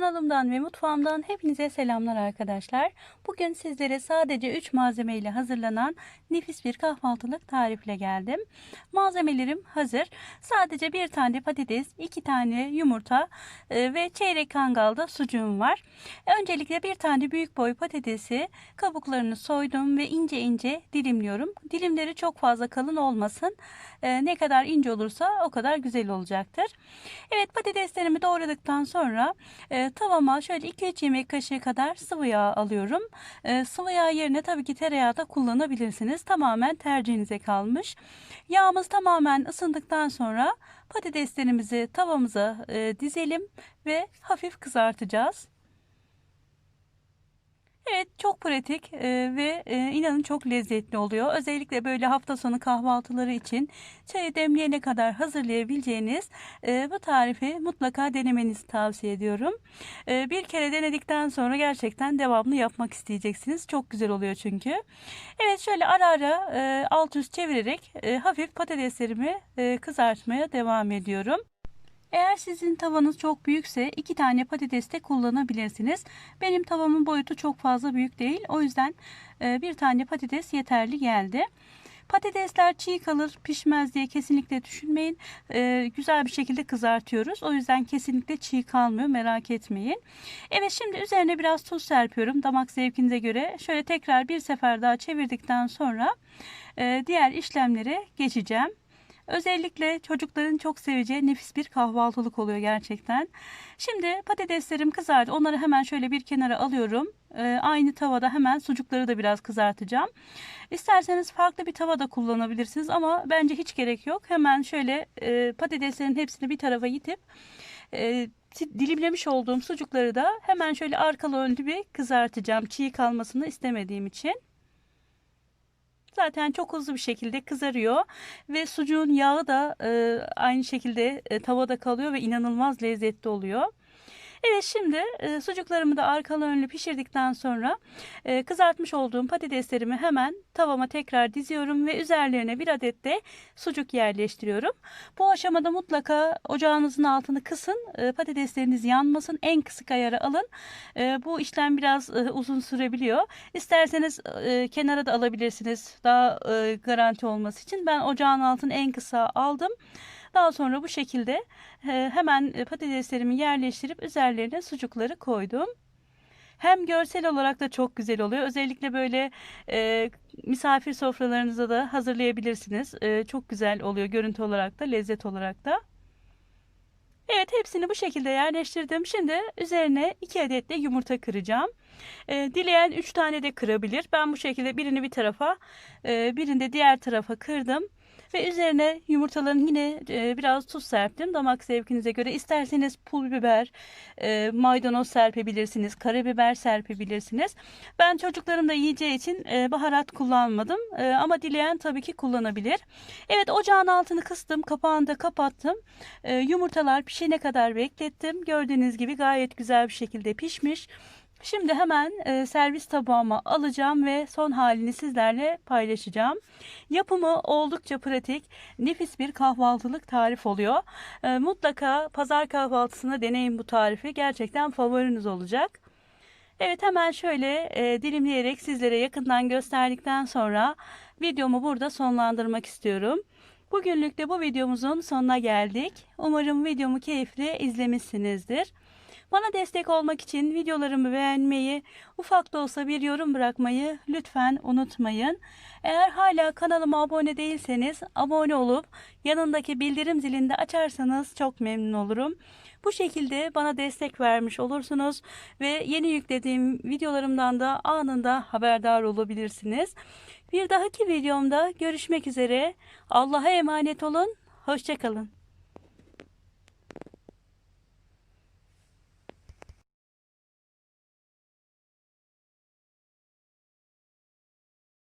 Kanalımdan ve mutfağımdan hepinize selamlar arkadaşlar. Bugün sizlere sadece 3 malzeme ile hazırlanan nefis bir kahvaltılık tarifle geldim. Malzemelerim hazır. Sadece bir tane patates, iki tane yumurta e, ve çeyrek kangalda sucuğum var. Öncelikle bir tane büyük boy patatesi kabuklarını soydum ve ince ince dilimliyorum. Dilimleri çok fazla kalın olmasın. E, Ne kadar ince olursa o kadar güzel olacaktır. Evet patateslerimi doğradıktan sonra tavama şöyle 2-3 yemek kaşığı kadar sıvı yağ alıyorum. E, sıvı yağ yerine tabii ki tereyağı da kullanabilirsiniz. Tamamen tercihinize kalmış. Yağımız tamamen ısındıktan sonra patateslerimizi tavamıza e, dizelim ve hafif kızartacağız. Evet çok pratik e, ve e, inanın çok lezzetli oluyor. Özellikle böyle hafta sonu kahvaltıları için çayı demleyene kadar hazırlayabileceğiniz e, bu tarifi mutlaka denemenizi tavsiye ediyorum. Bir kere denedikten sonra gerçekten devamlı yapmak isteyeceksiniz. Çok güzel oluyor çünkü. Evet şöyle ara ara alt üst çevirerek hafif patateslerimi kızartmaya devam ediyorum. Eğer sizin tavanız çok büyükse iki tane patates de kullanabilirsiniz. Benim tavamın boyutu çok fazla büyük değil. O yüzden e, bir tane patates yeterli geldi. Patatesler çiğ kalır, pişmez diye kesinlikle düşünmeyin. E, güzel bir şekilde kızartıyoruz. O yüzden kesinlikle çiğ kalmıyor, merak etmeyin. Evet şimdi üzerine biraz tuz serpiyorum damak zevkinize göre. Şöyle tekrar bir sefer daha çevirdikten sonra e, diğer işlemlere geçeceğim. Özellikle çocukların çok seveceği nefis bir kahvaltılık oluyor gerçekten. Şimdi patateslerim kızardı. Onları hemen şöyle bir kenara alıyorum. Ee, aynı tavada hemen sucukları da biraz kızartacağım. İsterseniz farklı bir tava da kullanabilirsiniz ama bence hiç gerek yok. Hemen şöyle e, patateslerin hepsini bir tarafa itip e, dilimlemiş olduğum sucukları da hemen şöyle arkalı önlü bir kızartacağım. Çiğ kalmasını istemediğim için. Zaten çok hızlı bir şekilde kızarıyor ve sucuğun yağı da e, aynı şekilde e, tavada kalıyor ve inanılmaz lezzetli oluyor. Evet şimdi e, sucuklarımı da arkalı önlü pişirdikten sonra e, kızartmış olduğum patateslerimi hemen tavama tekrar diziyorum ve üzerlerine bir adet de sucuk yerleştiriyorum. Bu aşamada mutlaka ocağınızın altını kısın e, patatesleriniz yanmasın en kısık ayarı alın. E, bu işlem biraz e, uzun sürebiliyor. İsterseniz e, kenara da alabilirsiniz daha e, garanti olması için. Ben ocağın altını en kısa aldım. Daha sonra bu şekilde e, hemen patateslerimi yerleştirip üzerlerine sucukları koydum. Hem görsel olarak da çok güzel oluyor. Özellikle böyle e, misafir sofralarınıza da hazırlayabilirsiniz. E, çok güzel oluyor görüntü olarak da lezzet olarak da. Evet hepsini bu şekilde yerleştirdim. Şimdi üzerine 2 adet de yumurta kıracağım. E, dileyen 3 tane de kırabilir. Ben bu şekilde birini bir tarafa e, birini de diğer tarafa kırdım. Ve üzerine yumurtaların yine e, biraz tuz serptim. Damak zevkinize göre isterseniz pul biber, e, maydanoz serpebilirsiniz. Karabiber serpebilirsiniz. Ben çocuklarım da yiyeceği için e, baharat kullanmadım. E, ama dileyen tabii ki kullanabilir. Evet ocağın altını kıstım. Kapağını da kapattım. E, yumurtalar pişene kadar beklettim. Gördüğünüz gibi gayet güzel bir şekilde pişmiş. Şimdi hemen e, servis tabağıma alacağım ve son halini sizlerle paylaşacağım. Yapımı oldukça pratik, nefis bir kahvaltılık tarif oluyor. E, mutlaka pazar kahvaltısında deneyin bu tarifi. Gerçekten favoriniz olacak. Evet hemen şöyle e, dilimleyerek sizlere yakından gösterdikten sonra videomu burada sonlandırmak istiyorum. Bugünlük de bu videomuzun sonuna geldik. Umarım videomu keyifle izlemişsinizdir. Bana destek olmak için videolarımı beğenmeyi, ufak da olsa bir yorum bırakmayı lütfen unutmayın. Eğer hala kanalıma abone değilseniz abone olup yanındaki bildirim zilini açarsanız çok memnun olurum. Bu şekilde bana destek vermiş olursunuz ve yeni yüklediğim videolarımdan da anında haberdar olabilirsiniz. Bir dahaki videomda görüşmek üzere. Allah'a emanet olun. Hoşçakalın.